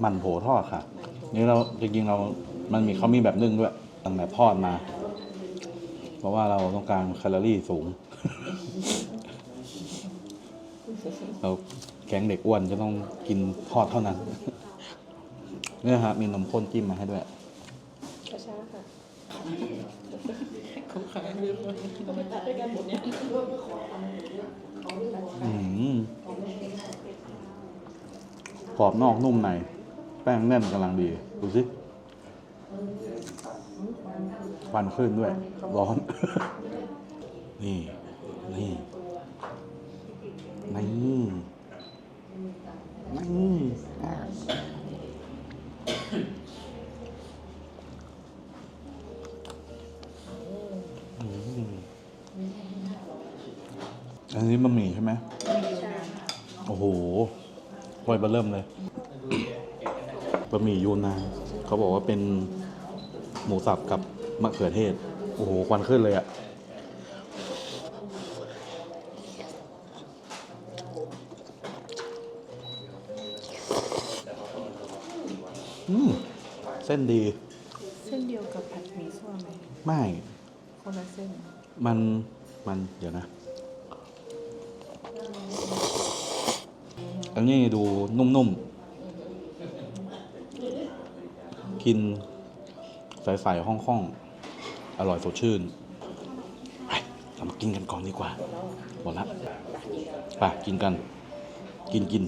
หมันโผทอดค่ะ นี่เราจริงๆเรา มันมีเขามีแบบนึ่งด้วยตั้งแบบทอดมา เพราะว่าเราต้องการแคลอรี่สูง เราแก๊งเด็กอ้วนจะต้องกินทอดเท่านั้น เนี่ยฮะมีนมข้นจิ้มมาให้ด้วยช้าๆค่ะเขาขายเรื่องว่าก็ไปตัดด้วยกันหมดเนี่ยอืมก รอบนอกนุ่มใน แป้งแน่นกำลังดี ดูสิควันขึ้นด้วย ร้อน นี่ นี่ นี่ นี่อันนี้บะหมี่ใช่ไหมโอ้โห ถ้วยเบอร์เริ่มเลยบะหมี่ยูนานเขาบอกว่าเป็นหมูสับกับมะเขือเทศ โอ้โห ควันขึ้นเลยอะ่ะอืม เส้นดี เส้นเดียวกับผัดหมี่ซั่วไหม ไม่ คนละเส้น มัน มัน เดี๋ยวนะ อันนี้ดูนุ่มๆ กินใสๆห้องๆ อร่อยสดชื่น ไปเรามากินกันก่อนดีกว่า หมดละ ไปกินกัน กินกิน